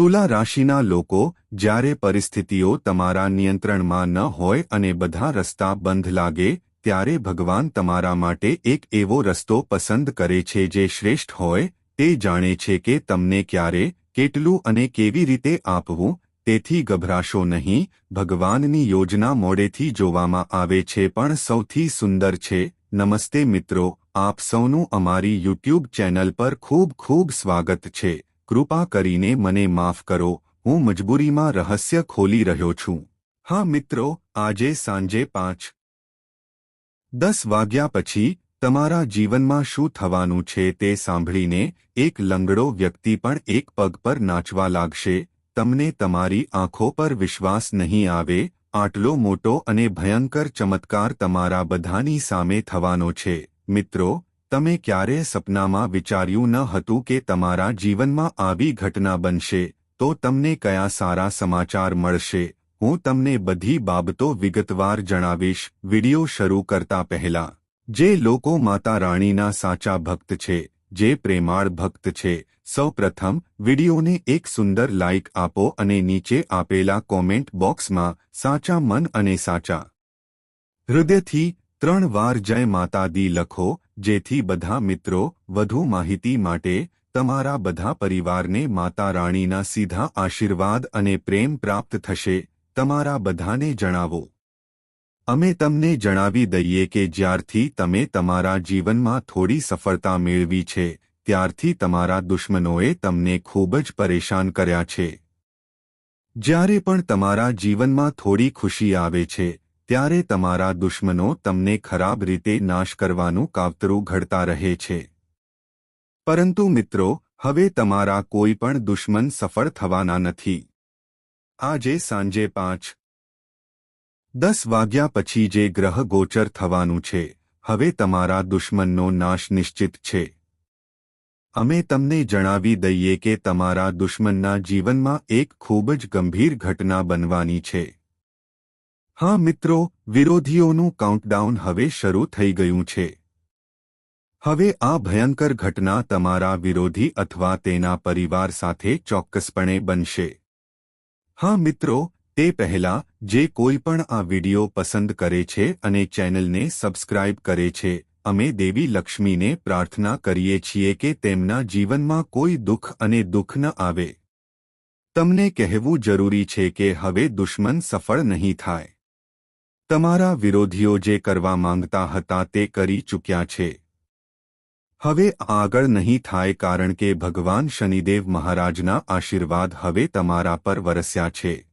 તુલા રાશિના લોકો જ્યારે પરિસ્થિતિઓ તમારા નિયંત્રણમાં ન હોય અને બધા રસ્તા બંધ લાગે, ત્યારે ભગવાન તમારા માટે એક એવો રસ્તો પસંદ કરે છે જે શ્રેષ્ઠ હોય, તે જાણે છે કે તમને ક્યારે, કેટલું અને કેવી રીતે આપવું, તેથી ગભરાશો નહીં, ભગવાનની યોજના મોડેથી જોવામાં આવે છે પણ સૌથી સુંદર છે. નમસ્તે મિત્રો, આપ સૌનું અમારી યુટ્યુબ ચેનલ પર ખૂબ ખૂબ સ્વાગત છે. કૃપા કરીને મને માફ કરો, હું મજબૂરીમાં રહસ્ય ખોલી રહ્યો છું. હા મિત્રો, આજે સાંજે પાંચ. દસ વાગ્યા પછી તમારા જીવનમાં શું થવાનું છે તે સાંભળીને એક લંગડો વ્યક્તિ પણ એક પગ પર નાચવા લાગશે, તમને તમારી આંખો પર વિશ્વાસ નહીં આવે, આટલો મોટો અને ભયંકર ચમત્કાર તમારા બધાની સામે થવાનો છે. મિત્રો તમે ક્યારે સપનામાં વિચાર્યું ન હતું કે તમારા જીવનમાં આવી ઘટના બનશે, તો તમને કયા સારા સમાચાર મળશે? હું તમને બધી બાબતો વિગતવાર જણાવીશ, વિડિયો શરૂ કરતા પહેલા. જે લોકો માતા રાણીના સાચા ભક્ત છે, જે પ્રેમાળ ભક્ત છે, સૌપ્રથમ વિડિયોને એક સુંદર લાઇક આપો અને નીચે આપેલા કોમેન્ટ બોક્સમાં સાચા મન અને સાચા હૃદયથી ત્રણ વાર જય માતા દી લખો જેથી બધા મિત્રો વધુ માહિતી માટે તમારા બધા પરિવારને માતા રાણીના સીધા આશીર્વાદ અને પ્રેમ પ્રાપ્ત થશે, તમારા બધાને જણાવો. અમે તમને જણાવી દઈએ કે જ્યારથી તમે તમારા જીવનમાં થોડી સફળતા મેળવી છે, ત્યારથી તમારા દુશ્મનોએ તમને ખૂબ જ પરેશાન કર્યા છે. જ્યારે પણ તમારા જીવનમાં થોડી ખુશી આવે છે ત્યારે તમારા દુશ્મનો તમને ખરાબ રીતે નાશ કરવાનું કાવતરું ઘડતા રહે છે. પરંતુ મિત્રો, હવે તમારા કોઈ પણ દુશ્મન સફળ થવાના નથી. આજે સાંજે પાંચ. દસ વાગ્યા પછી જે ગ્રહ ગોચર થવાનું છે, હવે તમારા દુશ્મનનો નાશ નિશ્ચિત છે. અમે તમને જણાવી દઈએ કે તમારા દુશ્મનના જીવનમાં એક ખૂબ જ ગંભીર ઘટના બનવાની છે. હા મિત્રો, વિરોધીઓનું કાઉન્ટડાઉન હવે શરૂ થઈ ગયું છે. હવે આ ભયંકર ઘટના તમારા વિરોધી અથવા તેના પરિવાર સાથે ચોક્કસપણે બનશે. હા મિત્રો, તે પહેલા, જે કોઈ પણ આ વિડિયો પસંદ કરે છે અને ચેનલને સબસ્ક્રાઇબ કરે છે, અમે દેવી લક્ષ્મીને પ્રાર્થના કરીએ છીએ કે તેમના જીવનમાં કોઈ દુઃખ અને દુઃખ ન આવે. તમને કહેવું જરૂરી છે કે હવે દુશ્મન સફળ નહીં થાય. તમારા વિરોધીઓ જે કરવા માંગતા હતા તે કરી ચૂક્યા છે. હવે આગળ નહીં થાય કારણ કે ભગવાન શનિદેવ મહારાજના આશીર્વાદ હવે તમારા પર વરસ્યા છે.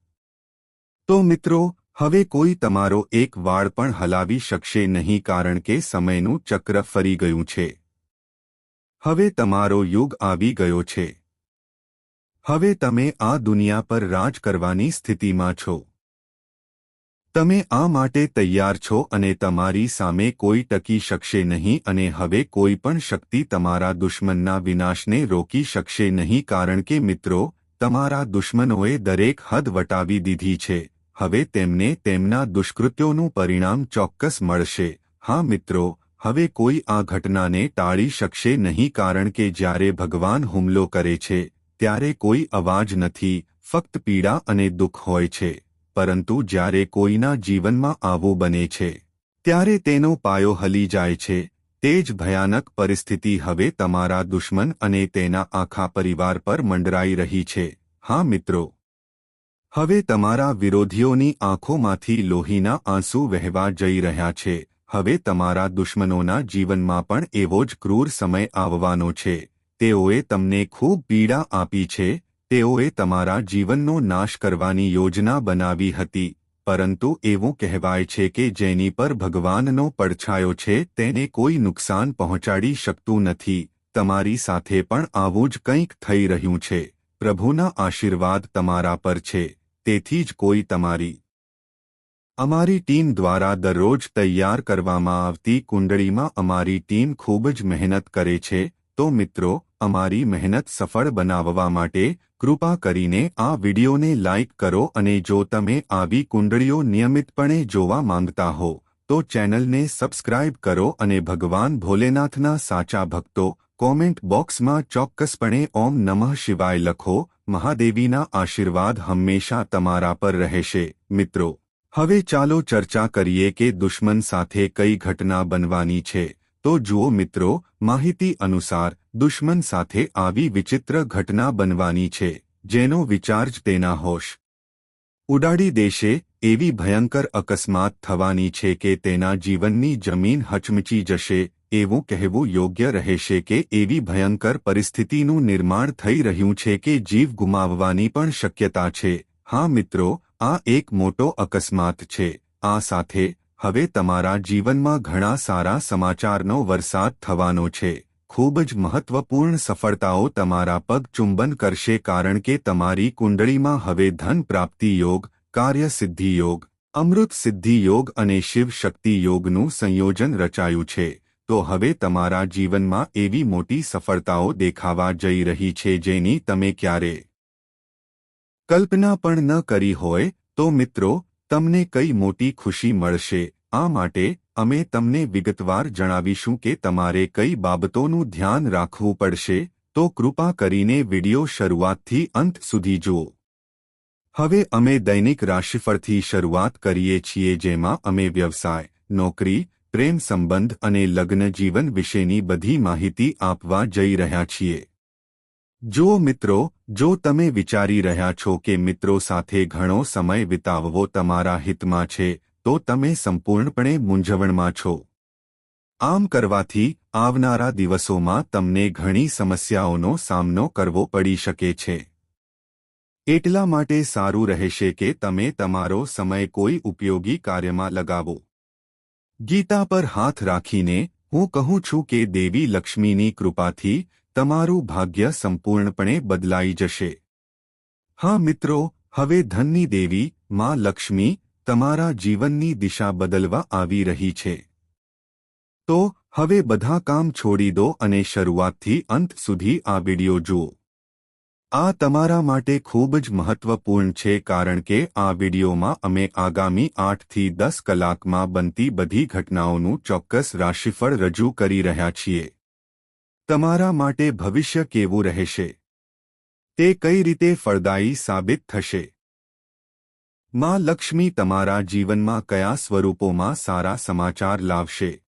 તો મિત્રો, હવે કોઈ તમારો એક વાળ પણ હલાવી શકશે નહીં કારણ કે સમયનું ચક્ર ફરી ગયું છે. હવે તમારો યુગ આવી ગયો છે. હવે તમે આ દુનિયા પર રાજ કરવાની સ્થિતિમાં છો. તમે આ માટે તૈયાર છો અને તમારી સામે કોઈ ટકી શકશે નહીં અને હવે કોઈ પણ શક્તિ તમારા દુશ્મનના વિનાશને રોકી શકશે નહીં કારણ કે મિત્રો, તમારા દુશ્મનોએ દરેક હદ વટાવી દીધી છે. હવે તેમને તેમના દુષ્કૃત્યોનું પરિણામ ચોક્કસ મળશે. હા મિત્રો, હવે કોઈ આ ઘટનાને ટાળી શકશે નહીં કારણ કે જ્યારે ભગવાન હુમલો કરે છે, ત્યારે કોઈ અવાજ નથી, ફક્ત પીડા અને દુઃખ હોય છે. પરંતુ જ્યારે કોઈના જીવનમાં આવું બને છે, ત્યારે તેનો પાયો હલી જાય છે. તે જ ભયાનક પરિસ્થિતિ હવે તમારા દુશ્મન અને તેના આખા પરિવાર પર મંડરાઈ રહી છે. હા મિત્રો. હવે તમારા વિરોધીઓની આંખોમાંથી લોહીના આંસુ વહેવા જઈ રહ્યા છે. હવે તમારા દુશ્મનોના જીવનમાં પણ એવો જ ક્રૂર સમય આવવાનો છે. તેઓએ તમને ખૂબ પીડા આપી છે તેઓએ તમારા જીવનનો નાશ કરવાની યોજના બનાવી હતી, પરંતુ એવું કહેવાય છે કે જેની પર ભગવાનનો પડછાયો છે તેને કોઈ નુકસાન પહોંચાડી શકતું નથી, તમારી સાથે પણ આવું જ કંઈક થઈ રહ્યું છે, પ્રભુના આશીર્વાદ તમારા પર છે, તેથી જ કોઈ તમારી અમારી ટીમ દ્વારા દરરોજ તૈયાર કરવામાં આવતી કુંડળીમાં અમારી ટીમ ખૂબ જ મહેનત કરે છે, તો મિત્રો અમારી મહેનત સફળ બનાવવા માટે કૃપા કરીને આ વિડિયોને લાઇક કરો અને જો તમે આવી કુંડળીઓ નિયમિતપણે જોવા માંગતા હો, તો ચેનલને સબસ્ક્રાઇબ કરો અને ભગવાન ભોલેનાથના સાચા ભક્તો કોમેન્ટ બોક્સમાં ચોક્કસપણે ઓમ નમઃ શિવાય લખો, મહાદેવીના આશીર્વાદ હંમેશા તમારા પર રહેશે. મિત્રો, હવે ચાલો ચર્ચા કરીએ કે દુશ્મન સાથે કઈ ઘટના બનવાની છે. તો જુઓ મિત્રો, માહિતી અનુસાર, દુશ્મન સાથે આવી વિચિત્ર ઘટના બનવાની છે, જેનો વિચાર જ તેના હોશ. ઉડાડી દેશે, એવી ભયંકર અકસ્માત થવાની છે કે તેના જીવનની જમીન હચમચી જશે, એવું કહેવું યોગ્ય રહેશે કે એવી ભયંકર પરિસ્થિતિનું નિર્માણ થઈ રહ્યું છે કે જીવ ગુમાવવાની પણ શક્યતા છે. હા મિત્રો, આ એક મોટો અકસ્માત છે, આ સાથે હવે તમારા જીવનમાં ઘણા સારા સમાચારનો વરસાદ થવાનો છે. ખૂબ જ મહત્વપૂર્ણ સફળતાઓ તમારા પગ ચુંબન કરશે કારણ કે તમારી કુંડળીમાં હવે ધન પ્રાપ્તિ યોગ, કાર્ય સિદ્ધિ યોગ, અમૃત સિદ્ધિ યોગ અને શિવ શક્તિ યોગનું સંયોજન રચાયું છે. તો હવે તમારા જીવનમાં એવી મોટી સફળતાઓ દેખાવા જઈ રહી છે જેની તમે ક્યારે કલ્પના પણ ન કરી હોય. તો મિત્રો તમને કઈ મોટી ખુશી મળશે? આ માટે અમે તમને વિગતવાર જણાવીશું કે તમારે કઈ બાબતોનું ધ્યાન રાખવું પડશે. તો કૃપા કરીને વિડિયો શરૂઆતથી અંત સુધી જુઓ. હવે અમે દૈનિક રાશિફળથી શરૂઆત કરીએ છીએ જેમાં અમે વ્યવસાય, નોકરી, પ્રેમ સંબંધ અને લગ્ન જીવન વિશેની બધી માહિતી આપવા જઈ રહ્યા છીએ. જો મિત્રો, જો તમે વિચારી રહ્યા છો કે મિત્રો સાથે ઘણો સમય વિતાવવો તમારા હિતમાં છે, તો તમે સંપૂર્ણપણે મૂંઝવણમાં છો. આમ કરવાથી આવનારા દિવસોમાં તમને ઘણી સમસ્યાઓનો સામનો કરવો પડી શકે છે. એટલા માટે સારું રહેશે કે તમે તમારો સમય કોઈ ઉપયોગી કાર્યમાં લગાવો. ગીતા પર હાથ રાખીને હું કહું છું કે દેવી લક્ષ્મીની કૃપાથી તમારું ભાગ્ય સંપૂર્ણપણે બદલાઈ જશે. હા મિત્રો, હવે ધનની દેવી, માં લક્ષ્મી, તમારા જીવનની દિશા બદલવા આવી રહી છે. તો, હવે બધા કામ છોડી દો અને શરૂઆતથી અંત સુધી આ વિડિયો જુઓ. આ તમારા માટે ખૂબ જ મહત્વપૂર્ણ છે કારણ કે આ વિડિયોમાં અમે આગામી આઠથી દસ કલાકમાં બનતી બધી ઘટનાઓનું ચોક્કસ રાશિફળ રજૂ કરી રહ્યા છીએ. તમારા માટે ભવિષ્ય કેવું રહેશે? તે કઈ રીતે ફળદાયી સાબિત થશે? માં લક્ષ્મી તમારા જીવનમાં કયા સ્વરૂપોમાં સારા સમાચાર લાવશે?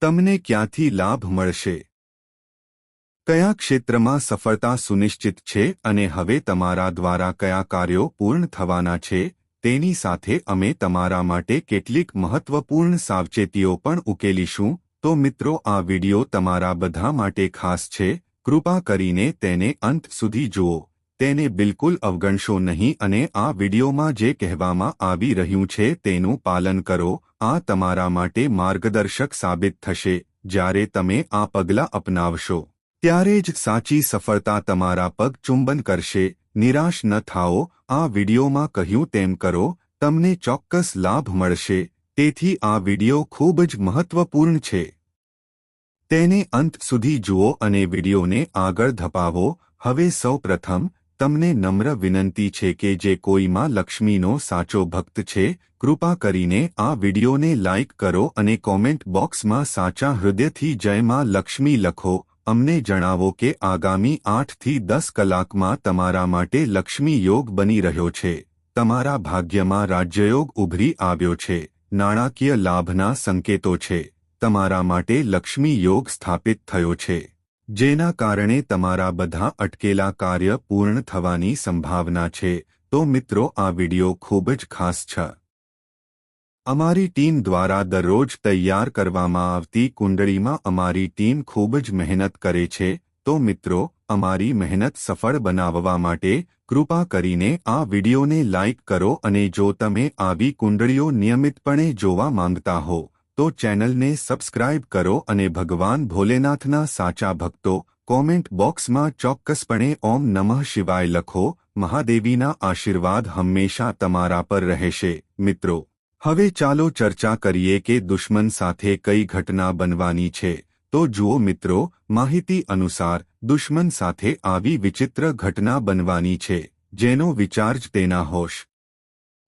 તમને ક્યાંથી લાભ મળશે? કયા ક્ષેત્રમાં સફળતા સુનિશ્ચિત છે અને હવે તમારા દ્વારા કયા કાર્યો પૂર્ણ થવાના છે તેની સાથે અમે તમારા માટે કેટલીક મહત્વપૂર્ણ સાવચેતીઓ પણ ઉકેલીશું. તો મિત્રો, આ વિડિયો તમારા બધા માટે ખાસ છે. કૃપા કરીને તેને અંત સુધી જુઓ. તેને બિલકુલ અવગણશો નહીં અને આ વિડિયોમાં જે કહેવામાં આવી રહ્યું છે તેનું પાલન કરો. આ તમારા માટે માર્ગદર્શક સાબિત થશે, જ્યારે તમે આ પગલાં અપનાવશો. ત્યારે જ સાચી સફળતા તમારા પગ ચુંબન કરશે. નિરાશ ન થાઓ. આ વિડિયોમાં કહ્યું તેમ કરો, તમને ચોક્કસ લાભ મળશે. તેથી આ વિડિયો ખૂબ જ મહત્વપૂર્ણ છે. તેને અંત સુધી જુઓ અને વિડિયોને આગળ ધપાવો. હવે સૌ પ્રથમ તમને નમ્ર વિનંતી છે કે જે કોઈમાં લક્ષ્મીનો સાચો ભક્ત છે, કૃપા કરીને આ વિડિયોને લાઇક કરો અને કોમેન્ટ બોક્સમાં સાચા હૃદયથી જય માં લક્ષ્મી લખો. અમને જણાવો કે આગામી આઠથી દસ કલાકમાં તમારા માટે લક્ષ્મી યોગ બની રહ્યો છે. તમારા ભાગ્યમાં રાજ્યયોગ ઉભરી આવ્યો છે. નાણાકીય લાભના સંકેતો છે. તમારા માટે લક્ષ્મી યોગ સ્થાપિત થયો છે. જેના કારણે તમારા બધા અટકેલા કાર્ય પૂર્ણ થવાની સંભાવના છે. તો મિત્રો, આ વિડિયો ખૂબ જ ખાસ છે. અમારી ટીમ દ્વારા દરરોજ તૈયાર કરવામાં આવતી કુંડળીમાં અમારી ટીમ ખૂબ જ મહેનત કરે છે. તો મિત્રો, અમારી મહેનત સફળ બનાવવા માટે કૃપા કરીને આ વિડિયોને લાઇક કરો અને જો તમે આવી કુંડળીઓ નિયમિતપણે જોવા માંગતા હો, તો ચેનલને સબસ્ક્રાઇબ કરો અને ભગવાન ભોલેનાથના સાચા ભક્તો કોમેન્ટ બોક્સમાં ચોક્કસપણે ઓમ નમઃ શિવાય લખો, મહાદેવીના આશીર્વાદ હંમેશા તમારા પર રહેશે. મિત્રો, હવે ચાલો ચર્ચા કરીએ કે દુશ્મન સાથે કઈ ઘટના બનવાની છે. તો જુઓ મિત્રો, માહિતી અનુસાર દુશ્મન સાથે આવી વિચિત્ર ઘટના બનવાની છે, જેનો વિચાર જ તેના હોશ.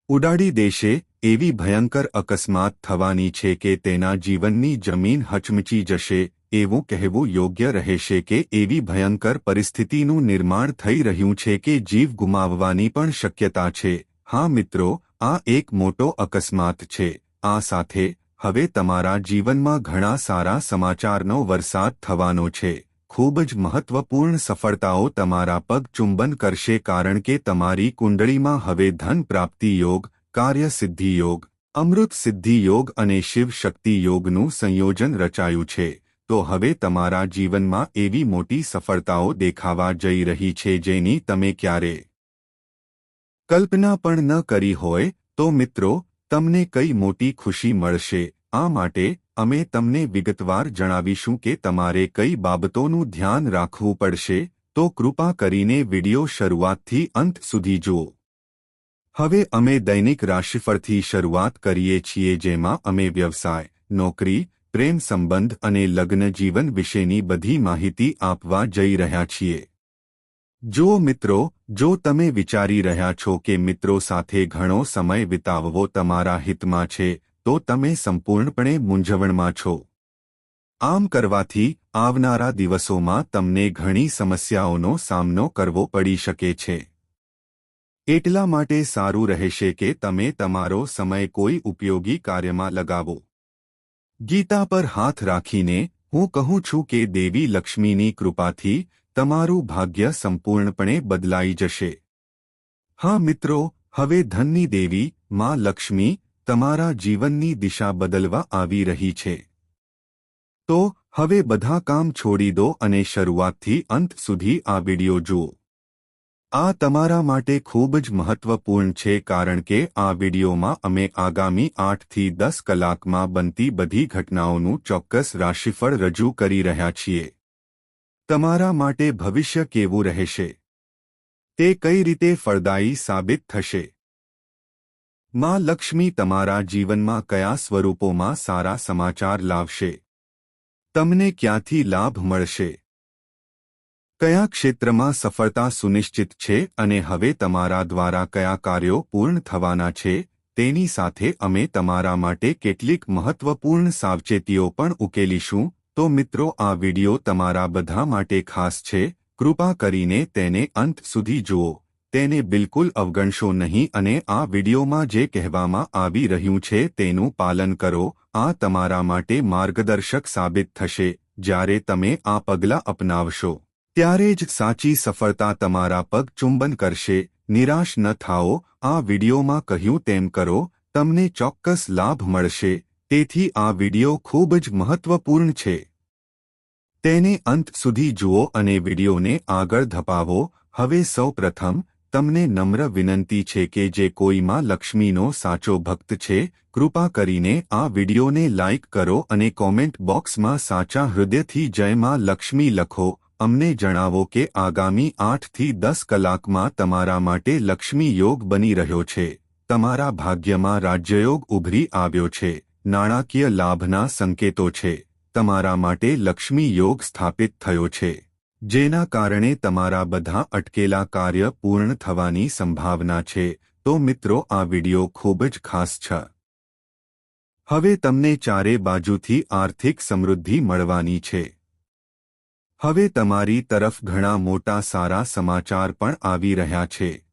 ઉડાડી દેશે એવી ભયંકર અકસ્માત થવાની છે કે તેના જીવનની જમીન હચમચી જશે, એવું કહેવું યોગ્ય રહેશે કે એવી ભયંકર પરિસ્થિતિનું નિર્માણ થઈ રહ્યું છે કે જીવ ગુમાવવાની પણ શક્યતા છે. હા મિત્રો, આ એક મોટો અકસ્માત છે, આ સાથે હવે તમારા જીવનમાં ઘણા સારા સમાચારનો વરસાદ થવાનો છે. ખૂબ જ મહત્વપૂર્ણ સફળતાઓ તમારા પગ ચુંબન કરશે કારણ કે તમારી કુંડળીમાં હવે ધન પ્રાપ્તિ યોગ, કાર્ય સિદ્ધિ યોગ, અમૃત સિદ્ધિ યોગ અને શિવ શક્તિ યોગનું સંયોજન રચાયું છે. તો હવે તમારા જીવનમાં એવી મોટી સફળતાઓ દેખાવા જઈ રહી છે જેની તમે ક્યારે કલ્પના પણ ન કરી હોય. તો મિત્રો તમને કઈ મોટી ખુશી મળશે? આ માટે અમે તમને વિગતવાર જણાવીશું કે તમારે કઈ બાબતોનું ધ્યાન રાખવું પડશે. તો કૃપા કરીને વિડિયો શરૂઆતથી અંત સુધી જુઓ. હવે અમે દૈનિક રાશિફળથી શરૂઆત કરીએ છીએ જેમાં અમે વ્યવસાય, નોકરી, પ્રેમ સંબંધ અને લગ્ન જીવન વિશેની બધી માહિતી આપવા જઈ રહ્યા છીએ. જો મિત્રો, જો તમે વિચારી રહ્યા છો કે મિત્રો સાથે ઘણો સમય વિતાવવો તમારા હિતમાં છે, તો તમે સંપૂર્ણપણે મૂંઝવણમાં છો. આમ કરવાથી આવનારા દિવસોમાં તમને ઘણી સમસ્યાઓનો સામનો કરવો પડી શકે છે. એટલા માટે સારું રહેશે કે તમે તમારો સમય કોઈ ઉપયોગી કાર્યમાં લગાવો. ગીતા પર હાથ રાખીને હું કહું છું કે દેવી લક્ષ્મીની કૃપાથી તમારું ભાગ્ય સંપૂર્ણપણે બદલાઈ જશે. હા મિત્રો, હવે ધનની દેવી, માં લક્ષ્મી, તમારા જીવનની દિશા બદલવા આવી રહી છે. તો, હવે બધા કામ છોડી દો અને શરૂઆતથી અંત સુધી આ વિડિયો જુઓ. આ તમારા માટે ખૂબ જ મહત્વપૂર્ણ છે કારણ કે આ વિડિયોમાં અમે આગામી આઠથી દસ કલાકમાં બનતી બધી ઘટનાઓનું ચોક્કસ રાશિફળ રજૂ કરી રહ્યા છીએ. તમારા માટે ભવિષ્ય કેવું રહેશે? તે કઈ રીતે ફળદાયી સાબિત થશે? માં લક્ષ્મી તમારા જીવનમાં કયા સ્વરૂપોમાં સારા સમાચાર લાવશે? તમને ક્યાંથી લાભ મળશે? કયા ક્ષેત્રમાં સફળતા સુનિશ્ચિત છે અને હવે તમારા દ્વારા કયા કાર્યો પૂર્ણ થવાના છે, તેની સાથે અમે તમારા માટે કેટલીક મહત્વપૂર્ણ સાવચેતીઓ પણ ઉકેલીશું તો મિત્રો, આ વિડિયો તમારા બધા માટે ખાસ છે. કૃપા કરીને તેને અંત સુધી જુઓ. તેને બિલકુલ અવગણશો નહીં અને આ વિડિયોમાં જે કહેવામાં આવી રહ્યું છે તેનું પાલન કરો. આ તમારા માટે માર્ગદર્શક સાબિત થશે, જ્યારે તમે આ પગલાં અપનાવશો. ત્યારે જ સાચી સફળતા તમારા પગ ચુંબન કરશે. નિરાશ ન થાઓ. આ વિડિયોમાં કહ્યું તેમ કરો, તમને ચોક્કસ લાભ મળશે. તેથી આ વિડિયો ખૂબ જ મહત્વપૂર્ણ છે. તેને અંત સુધી જુઓ અને વિડિયોને આગળ ધપાવો. હવે સૌ પ્રથમ તમને નમ્ર વિનંતી છે કે જે કોઈમાં લક્ષ્મીનો સાચો ભક્ત છે, કૃપા કરીને આ વિડિયોને લાઇક કરો અને કોમેન્ટ બોક્સમાં સાચા હૃદયથી જય માં લક્ષ્મી લખો. અમને જણાવો કે આગામી આઠથી દસ કલાકમાં તમારા માટે લક્ષ્મી યોગ બની રહ્યો છે. તમારા ભાગ્યમાં રાજ્યયોગ ઉભરી આવ્યો છે. નાણાકીય લાભના સંકેતો છે. તમારા માટે લક્ષ્મી યોગ સ્થાપિત થયો છે. જેના કારણે તમારા બધા અટકેલા કાર્ય પૂર્ણ થવાની સંભાવના છે. તો મિત્રો, આ વિડિયો ખૂબ જ ખાસ છે. હવે તમને ચારે બાજુથી આર્થિક સમૃદ્ધિ મળવાની છે. હવે તમારી તરફ ઘણા મોટા સારા સમાચાર પણ આવી રહ્યા છે.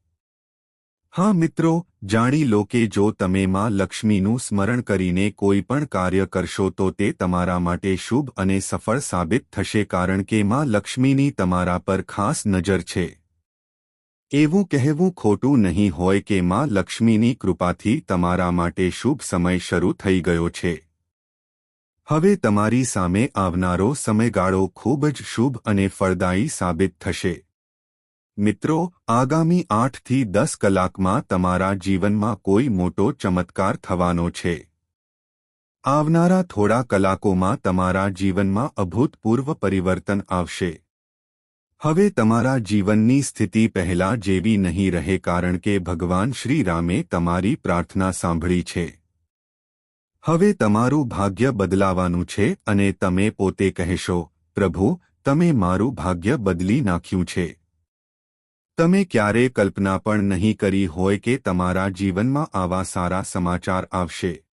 હા મિત્રો, જાણી લો કે જો તમે માં લક્ષ્મીનું સ્મરણ કરીને કોઈ પણ કાર્ય કરશો તો તે તમારા માટે શુભ અને સફળ સાબિત થશે કારણ કે માં લક્ષ્મીની તમારા પર ખાસ નજર છે. એવું કહેવું ખોટું નહીં હોય કે માં લક્ષ્મીની કૃપાથી તમારા માટે શુભ સમય શરૂ થઈ ગયો છે. હવે તમારી સામે આવનારો સમયગાળો ખૂબ જ શુભ અને ફળદાયી સાબિત થશે. મિત્રો, આગામી આઠથી દસ કલાકમાં તમારા જીવનમાં કોઈ મોટો ચમત્કાર થવાનો છે. આવનારા થોડા કલાકોમાં તમારા જીવનમાં અભૂતપૂર્વ પરિવર્તન આવશે. હવે તમારા જીવનની સ્થિતિ પહેલા જેવી નહીં રહે કારણ કે ભગવાન શ્રીરામે તમારી પ્રાર્થના સાંભળી છે. હવે તમારું ભાગ્ય બદલાવાનું છે અને તમે પોતે કહેશો, પ્રભુ, તમે મારું ભાગ્ય બદલી નાખ્યું છે. તમે ક્યારે કલ્પના પણ નહીં કરી હોય કે તમારા જીવનમાં આવા સારા સમાચાર આવશે.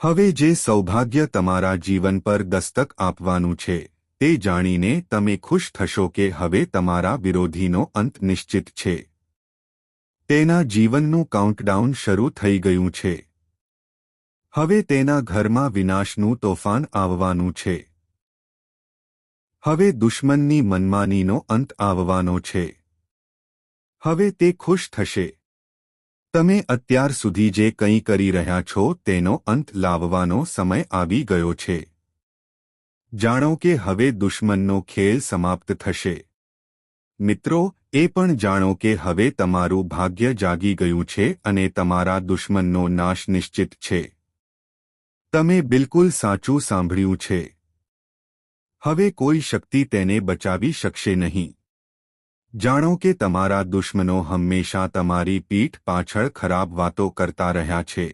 હવે જે સૌભાગ્ય તમારા જીવન પર દસ્તક આપવાનું છે, તે જાણીને તમે ખુશ થશો કે હવે તમારા વિરોધીનો અંત નિશ્ચિત છે. તેના જીવનનું કાઉન્ટડાઉન શરૂ થઈ ગયું છે. હવે તેના ઘરમાં વિનાશનું તોફાન આવવાનું છે. હવે દુશ્મનની મનમાનીનો અંત આવવાનો છે. હવે તે ખુશ થશે. તમે અત્યાર સુધી જે કંઈ કરી રહ્યા છો તેનો અંત લાવવાનો સમય આવી ગયો છે. જાણો કે હવે દુશ્મનનો ખેલ સમાપ્ત થશે. મિત્રો, એ પણ જાણો કે હવે તમારું ભાગ્ય જાગી ગયું છે અને તમારા દુશ્મનનો નાશ નિશ્ચિત છે. તમે બિલકુલ સાચું સાંભળ્યું છે. હવે કોઈ શક્તિ તેને બચાવી શકશે નહીં. જાણો કે તમારા દુશ્મનો હંમેશા તમારી પીઠ પાછળ ખરાબ વાતો કરતા રહ્યા છે.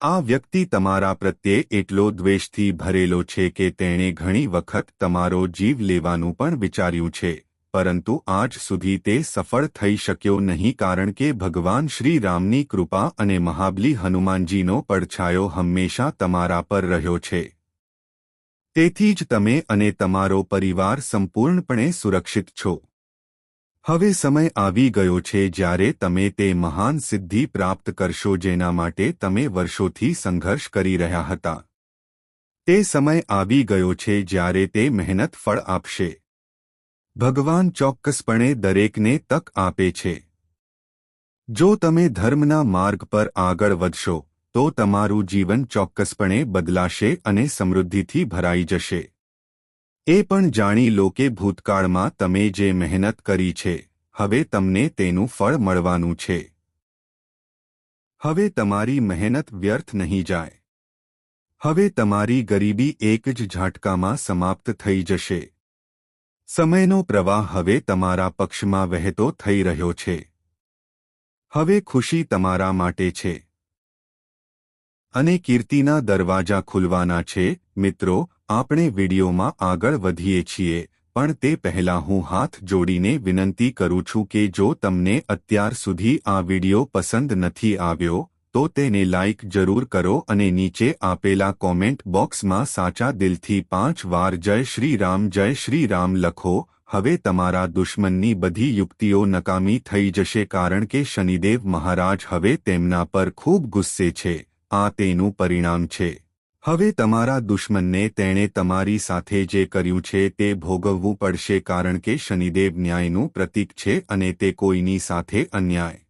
આ વ્યક્તિ તમારા પ્રત્યે એટલો દ્વેષથી ભરેલો છે કે તેણે ઘણી વખત તમારો જીવ લેવાનું પણ વિચાર્યું છે, પરંતુ આજ સુધી તે સફળ થઈ શક્યો નહીં કારણ કે ભગવાન શ્રી રામની કૃપા અને મહાબલી હનુમાનજીનો પડછાયો હંમેશા તમારા પર રહ્યો છે. તેથી જ તમે અને તમારો પરિવાર સંપૂર્ણપણે સુરક્ષિત છો. હવે સમય આવી ગયો છે જ્યારે તમે તે મહાન સિદ્ધિ પ્રાપ્ત કરશો જેના માટે તમે વર્ષોથી સંઘર્ષ કરી રહ્યા હતા. તે સમય આવી ગયો છે જ્યારે તે મહેનત ફળ આપશે. ભગવાન ચોક્કસપણે દરેકને તક આપે છે. જો તમે ધર્મના માર્ગ પર આગળ વધશો, તો તમારું જીવન ચોક્કસપણે બદલાશે અને સમૃદ્ધિથી ભરાઈ જશે. એ પણ જાણી લો કે ભૂતકાળમાં તમે જે મહેનત કરી છે, હવે તમને તેનું ફળ મળવાનું છે. હવે તમારી મહેનત વ્યર્થ નહીં જાય. હવે તમારી ગરીબી એક જ ઝાટકામાં સમાપ્ત થઈ જશે. સમયનો પ્રવાહ હવે તમારા પક્ષમાં વહેતો થઈ રહ્યો છે. હવે ખુશી તમારા માટે છે. અને કીર્તિના દરવાજા ખુલવાના છે, મિત્રો આપણે વિડીયોમાં આગળ વધીએ છીએ, પણ તે પહેલાં હું હાથ જોડીને વિનંતી કરું છું કે જો તમને અત્યાર સુધી આ વીડિયો પસંદ નથી આવ્યો, તો તેને લાઇક જરૂર કરો અને નીચે આપેલા કોમેન્ટ બોક્સમાં સાચા દિલથી પાંચ વાર જય શ્રી રામ, જય શ્રી રામ લખો. હવે તમારા દુશ્મનની બધી યુક્તિઓ નકામી થઈ જશે કારણ કે શનિદેવ મહારાજ હવે તેમના પર ખૂબ ગુસ્સે છે. આ તેનું પરિણામ છે. હવે તમારા દુશ્મનને તેણે તમારી સાથે જે કર્યું છે તે ભોગવવું પડશે કારણ કે શનિદેવ ન્યાયનું પ્રતીક છે અને તે કોઈની સાથે અન્યાય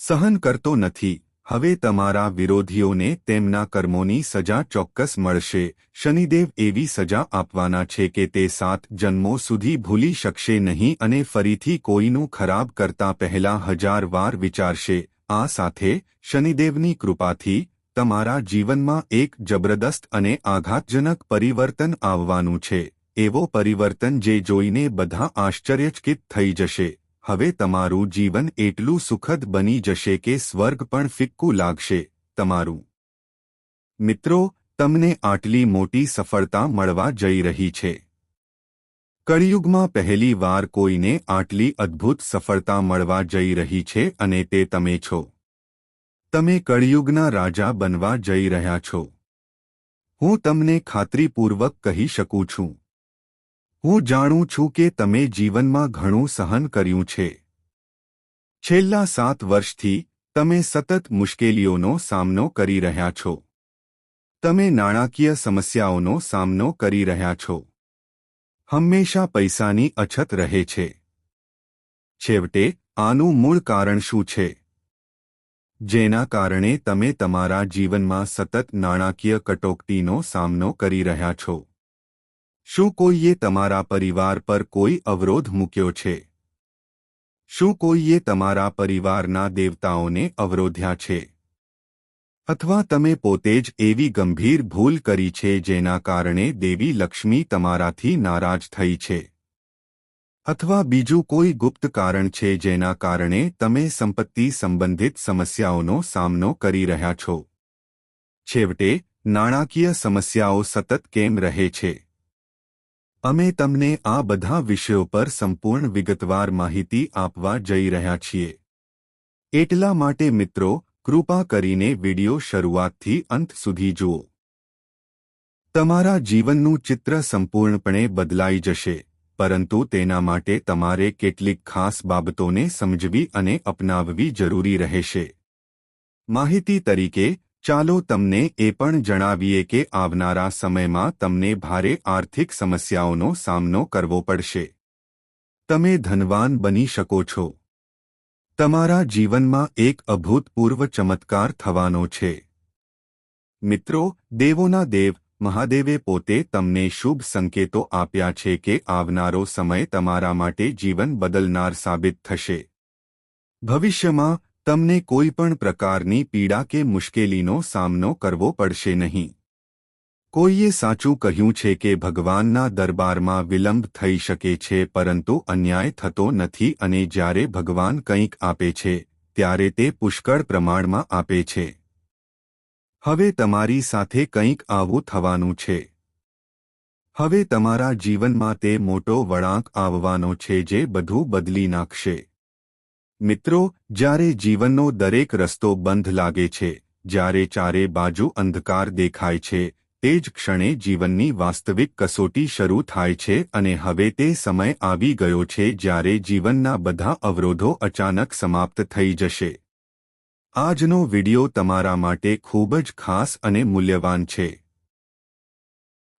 સહન કરતો નથી. હવે તમારા વિરોધીઓને તેમના કર્મોની સજા ચોક્કસ મળશે. શનિદેવ એવી સજા આપવાના છે કે તે સાત જન્મો સુધી ભૂલી શકશે નહીં અને ફરીથી કોઈનું ખરાબ કરતા પહેલા હજાર વાર વિચારશે. આ સાથે શનિદેવની કૃપાથી તમારા જીવનમાં એક જબરદસ્ત અને આઘાતજનક પરિવર્તન આવવાનું છે. એવો પરિવર્તન જે જોઈને બધા આશ્ચર્યચકિત થઈ જશે. હવે તમારું જીવન એટલું સુખદ બની જશે કે સ્વર્ગ પણ ફિક્કું લાગશે. તમારું મિત્રો, તમને આટલી મોટી સફળતા મળવા જઈ રહી છે. કળિયુગમાં પહેલી વાર કોઈને આટલી અદ્ભુત સફળતા મળવા જઈ રહી છે અને તે તમે છો. તમે કળિયુગના રાજા બનવા જઈ રહ્યા છો. હું તમને ખાતરીપૂર્વક કહી શકું છું. હું જાણું છું કે તમે જીવનમાં ઘણું સહન કર્યું છે. છેલ્લા સાત વર્ષથી તમે સતત મુશ્કેલીઓનો સામનો કરી રહ્યા છો. તમે નાણાકીય સમસ્યાઓનો સામનો કરી રહ્યા છો. હંમેશા પૈસાની અછત રહે છે. છેવટે આનું મૂળ કારણ શું છે? જેના કારણે તમે તમારા જીવનમાં સતત નાણાકીય કટોકટીનો સામનો કરી રહ્યા છો. શું કોઈએ તમારા પરિવાર પર કોઈ અવરોધ મૂક્યો છે? શું કોઈએ તમારા પરિવારના દેવતાઓને અવરોધ્યા છે? અથવા તમે પોતે જ એવી ગંભીર ભૂલ કરી છે જેના કારણે દેવી લક્ષ્મી તમારાથી નારાજ થઈ છે? અથવા બીજું કોઈ ગુપ્ત કારણ છે જેના કારણે તમે સંપત્તિ સંબંધિત સમસ્યાઓનો સામનો કરી રહ્યા છો? છેવટે, નાણાકીય સમસ્યાઓ સતત કેમ રહે છે? અમે તમને આ બધા વિષયો પર સંપૂર્ણ વિગતવાર માહિતી આપવા જઈ રહ્યા છીએ. એટલા માટે મિત્રો, કૃપા કરીને વિડિયો શરૂઆતથી અંત સુધી જુઓ. તમારા જીવનનું ચિત્ર સંપૂર્ણપણે બદલાઈ જશે. પરંતુ તેના માટે તમારે કેટલીક ખાસ બાબતોને સમજવી અને અપનાવવી જરૂરી રહેશે. માહિતી તરીકે, ચાલો તમને એ પણ જણાવીએ કે આવનારા સમયમાં તમને ભારે આર્થિક સમસ્યાઓનો સામનો કરવો પડશે. તમે ધનવાન બની શકો છો. તમારા જીવનમાં એક અભૂતપૂર્વ ચમત્કાર થવાનો છે. મિત્રો, દેવોના દેવ મહાદેવે પોતે તમને શુભ સંકેતો આપ્યા છે કે આવનારો સમય તમારા માટે જીવન બદલનાર સાબિત થશે. ભવિષ્યમાં, તમને કોઈ પણ પ્રકારની પીડા કે મુશ્કેલીનો સામનો કરવો પડશે નહીં. કોઈએ સાચું કહ્યું છે કે ભગવાનના દરબારમાં વિલંબ થઈ શકે છે પરંતુ અન્યાય થતો નથી અને જ્યારે ભગવાન કંઈક આપે છે, ત્યારે તે પુષ્કળ પ્રમાણમાં આપે છે. હવે તમારી સાથે કંઈક આવું થવાનું છે. હવે તમારા જીવનમાં તે મોટો વળાંક આવવાનો છે જે બધું બદલી નાખશે. મિત્રો, જ્યારે જીવનનો દરેક રસ્તો બંધ લાગે છે, જ્યારે ચારે બાજુ અંધકાર દેખાય છે, તે જ ક્ષણે જીવનની વાસ્તવિક કસોટી શરૂ થાય છે અને હવે તે સમય આવી ગયો છે જ્યારે જીવનના બધા અવરોધો અચાનક સમાપ્ત થઈ જશે. આજનો વિડિયો તમારા માટે ખૂબ જ ખાસ અને મૂલ્યવાન છે.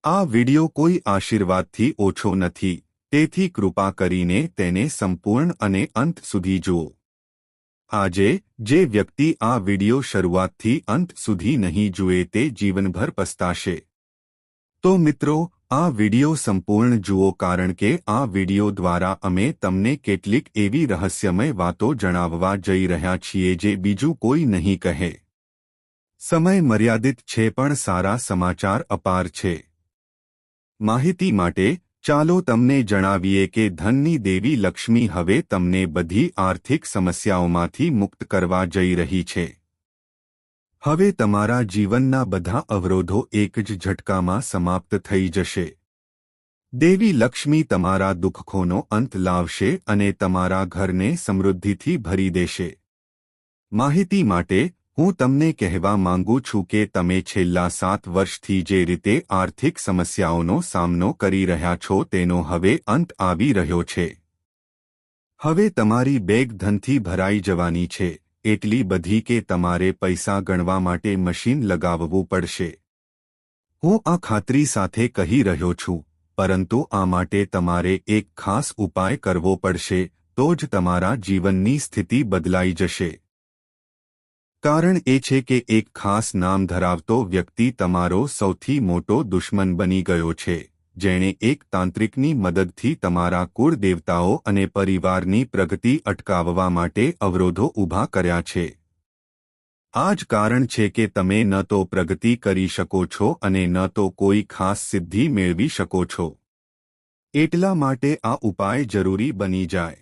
આ વિડિયો કોઈ આશીર્વાદથી ઓછો નથી, તેથી કૃપા કરીને તેને સંપૂર્ણ અને અંત સુધી જુઓ. આજે, જે વ્યક્તિ આ વિડિયો શરૂઆતથી અંત સુધી નહીં જુએ તે જીવનભર પસ્તાશે. તો મિત્રો આ વિડિયો સંપૂર્ણ જુઓ કારણ કે આ વિડિયો દ્વારા અમે તમને કેટલીક એવી રહસ્યમય વાતો જણાવવા જઈ રહ્યા છીએ જે બીજું કોઈ નહીં કહે. સમય મર્યાદિત છે પણ સારા સમાચાર અપાર છે. માહિતી માટે ચાલો તમને જણાવીએ કે ધનની દેવી લક્ષ્મી હવે તમને બધી આર્થિક સમસ્યાઓમાંથી મુક્ત કરવા જઈ રહી છે. હવે તમારા જીવનના બધા અવરોધો એક જ ઝટકામાં સમાપ્ત થઈ જશે. દેવી લક્ષ્મી તમારા દુઃખખોનો અંત લાવશે અને તમારા ઘરને સમૃદ્ધિથી ભરી દેશે. માહિતી માટે હું તમને કહેવા માંગુ છું કે તમે છેલ્લા સાત વર્ષથી જે રીતે આર્થિક સમસ્યાઓનો સામનો કરી રહ્યા છો તેનો હવે અંત આવી રહ્યો છે. હવે તમારી બેગ ધનથી ભરાઈ જવાની છે. એટલી બધી કે તમારે પૈસા ગણવા માટે મશીન લગાવવું પડશે. હું આ ખાતરી સાથે કહી રહ્યો છું, પરંતુ આ માટે તમારે એક ખાસ ઉપાય કરવો પડશે, તો જ તમારા જીવનની સ્થિતિ બદલાઈ જશે. કારણ એ છે કે એક ખાસ નામ ધરાવતો વ્યક્તિ તમારો સૌથી મોટો દુશ્મન બની ગયો છે. જેણે એક તાંત્રિકની મદદથી તમારા કુળ દેવતાઓ અને પરિવારની પ્રગતિ અટકાવવા માટે અવરોધો ઊભા કર્યા છે. આ જ કારણ છે કે તમે ન તો પ્રગતિ કરી શકો છો અને ન તો કોઈ ખાસ સિદ્ધિ મેળવી શકો છો. એટલા માટે આ ઉપાય જરૂરી બની જાય.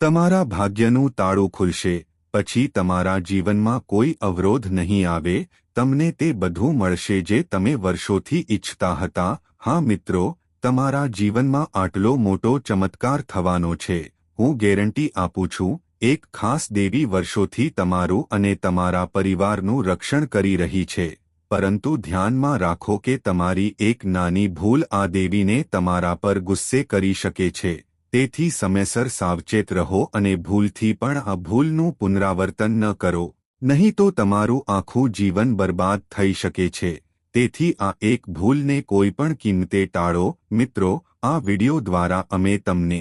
તમારા ભાગ્યનું તાળું ખુલશે, પછી તમારા જીવનમાં કોઈ અવરોધ નહીં આવે, તમને તે બધું મળશે જે તમે વર્ષોથી ઇચ્છતા હતા હા મિત્રો, તમારા જીવનમાં આટલો મોટો ચમત્કાર થવાનો છે. હું ગેરંટી આપું છું, એક ખાસ દેવી વર્ષોથી તમારું અને તમારા પરિવારનું રક્ષણ કરી રહી છે. પરંતુ ધ્યાનમાં રાખો કે તમારી એક નાની ભૂલ આ દેવીને તમારા પર ગુસ્સે કરી શકે છે. તેથી સમયસર સાવચેત રહો અને ભૂલથી પણ આ ભૂલનું પુનરાવર્તન ન કરો. નહીં તો તમારું આખું જીવન બરબાદ થઈ શકે છે. તેથી આ એક ભૂલને કોઈ પણ કિંમતે ટાળો, મિત્રો, આ વિડિયો દ્વારા અમે તમને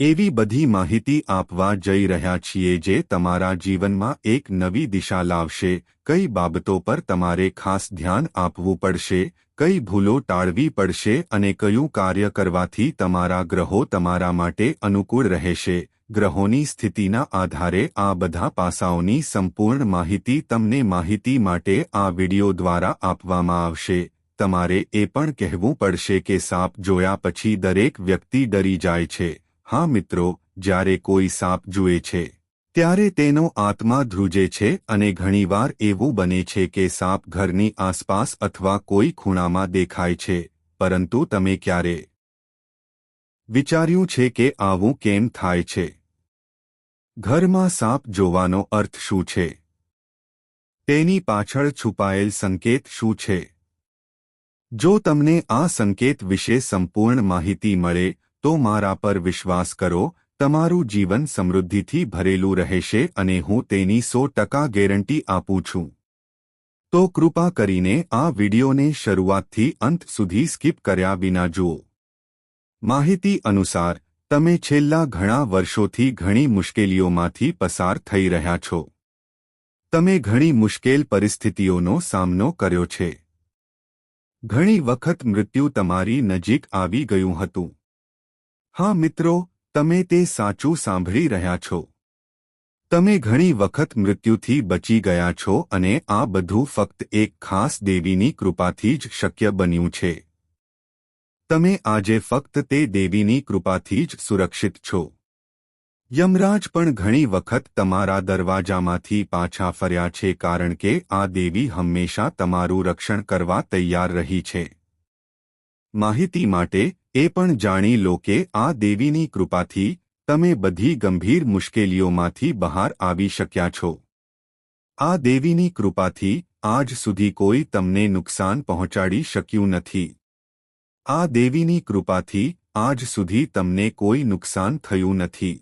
એવી બધી માહિતી આપવા જઈ રહ્યા છીએ જે તમારા જીવનમાં એક નવી દિશા લાવશે, કઈ બાબતો પર તમારે ખાસ ધ્યાન આપવું પડશે, કઈ ભૂલો ટાળવી પડશે અને કયું કાર્ય કરવાથી તમારા ગ્રહો તમારા માટે અનુકૂળ રહેશે. ગ્રહોની સ્થિતિના આધારે આ બધા પાસાઓની સંપૂર્ણ માહિતી તમને માહિતી માટે આ વિડિયો દ્વારા આપવામાં આવશે. તમારે એ પણ કહેવું પડશે કે સાપ જોયા પછી દરેક વ્યક્તિ ડરી જાય છે. હા મિત્રો, જ્યારે કોઈ સાપ જુએ છે, ત્યારે તેનો આત્મા ધ્રુજે છે અને ઘણીવાર એવું બને છે કે સાપ ઘરની આસપાસ અથવા કોઈ ખૂણામાં દેખાય છે. પરંતુ તમે ક્યારે વિચાર્યું છે કે આવું કેમ થાય છે? ઘરમાં સાપ જોવાનો અર્થ શું છે? તેની પાછળ છુપાયેલ સંકેત શું છે? જો તમને આ સંકેત વિશે સંપૂર્ણ માહિતી મળે, તો મારા પર વિશ્વાસ કરો, તમારું જીવન સમૃદ્ધિથી ભરેલું રહેશે અને હું તેની સો ટકા ગેરંટી આપું છું. તો કૃપા કરીને આ વિડિયોને શરૂઆતથી અંત સુધી સ્કીપ કર્યા વિના જુઓ. માહિતી અનુસાર, તમે છેલ્લા ઘણા વર્ષોથી ઘણી મુશ્કેલીઓમાંથી પસાર થઈ રહ્યા છો. તમે ઘણી મુશ્કેલ પરિસ્થિતિઓનો સામનો કર્યો છે. ઘણી વખત મૃત્યુ તમારી નજીક આવી ગયું હતું. હા મિત્રો, તમે તે સાચું સાંભળી રહ્યા છો. તમે ઘણી વખત મૃત્યુથી બચી ગયા છો અને આ બધું ફક્ત એક ખાસ દેવીની કૃપાથી જ શક્ય બન્યું છે. તમે આજે ફક્ત તે દેવીની કૃપાથી જ સુરક્ષિત છો. યમરાજ પણ ઘણી વખત તમારા દરવાજામાંથી પાછા ફર્યા છે કારણ કે આ દેવી હંમેશા તમારું રક્ષણ કરવા તૈયાર રહી છે. માહિતી માટે એ પણ જાણી લો કે આ દેવીની કૃપાથી તમે બધી ગંભીર મુશ્કેલીઓમાંથી બહાર આવી શક્યા છો. આ દેવીની કૃપાથી આજ સુધી કોઈ તમને નુકસાન પહોંચાડી શક્યું નથી. આ દેવીની કૃપાથી આજ સુધી તમને કોઈ નુકસાન થયું નથી.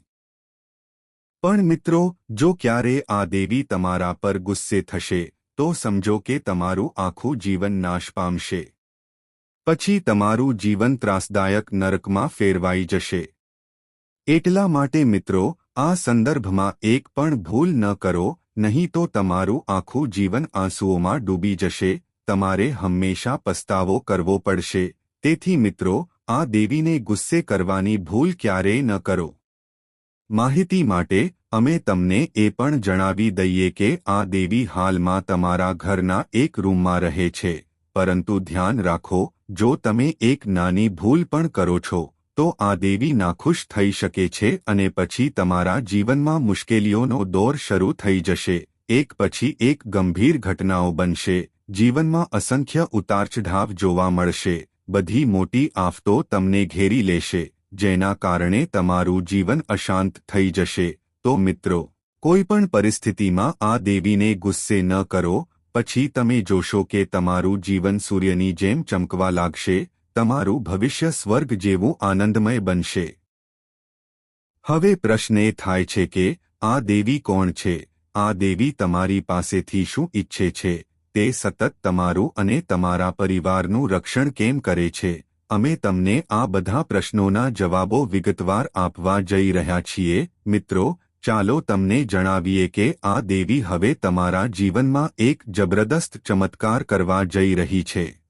પણ મિત્રો, જો ક્યારે આ દેવી તમારા પર ગુસ્સે થશે, તો સમજો કે તમારું આખું જીવન નાશ પામશે. પછી તમારું જીવન ત્રાસદાયક નરકમાં ફેરવાઈ જશે. એટલા માટે મિત્રો, આ સંદર્ભમાં એક પણ ભૂલ ન કરો, નહીં તો તમારું આખું જીવન આંસુઓમાં ડૂબી જશે, તમારે હંમેશા પસ્તાવો કરવો પડશે. તેથી મિત્રો, આ દેવીને ગુસ્સે કરવાની ભૂલ ક્યારેય ન કરો. માહિતી માટે, અમે તમને એ પણ જણાવી દઈએ કે આ દેવી હાલમાં તમારા ઘરના એક રૂમમાં રહે છે. પરંતુ ધ્યાન રાખો, જો તમે એક નાની ભૂલ પણ કરો છો, તો આ દેવી નાખુશ થઈ શકે છે અને પછી તમારા જીવનમાં મુશ્કેલીઓનો દોર શરૂ થઈ જશે. એક પછી એક ગંભીર ઘટનાઓ બનશે. જીવનમાં અસંખ્ય ઉતારચઢાવ જોવા મળશે. બધી મોટી આફતો તમને ઘેરી લેશે, જેના કારણે તમારું જીવન અશાંત થઈ જશે. તો મિત્રો, કોઈપણ પરિસ્થિતિમાં આ દેવીને ગુસ્સે ન કરો, પછી તમે જોશો કે તમારું જીવન સૂર્યની જેમ ચમકવા લાગશે, તમારું ભવિષ્ય સ્વર્ગ જેવું આનંદમય બનશે. હવે પ્રશ્ન એ થાય છે કે, આ દેવી કોણ છે? આ દેવી તમારી પાસેથી શું ઈચ્છે છે? તે સતત તમારું અને તમારા પરિવારનું રક્ષણ કેમ કરે છે? અમે તમને આ બધા પ્રશ્નોના જવાબો વિગતવાર આપવા જઈ રહ્યા છીએ. મિત્રો, ચાલો તમને જણાવીએ કે આ દેવી હવે તમારા જીવનમાં એક જબરદસ્ત ચમત્કાર કરવા જઈ રહી છે.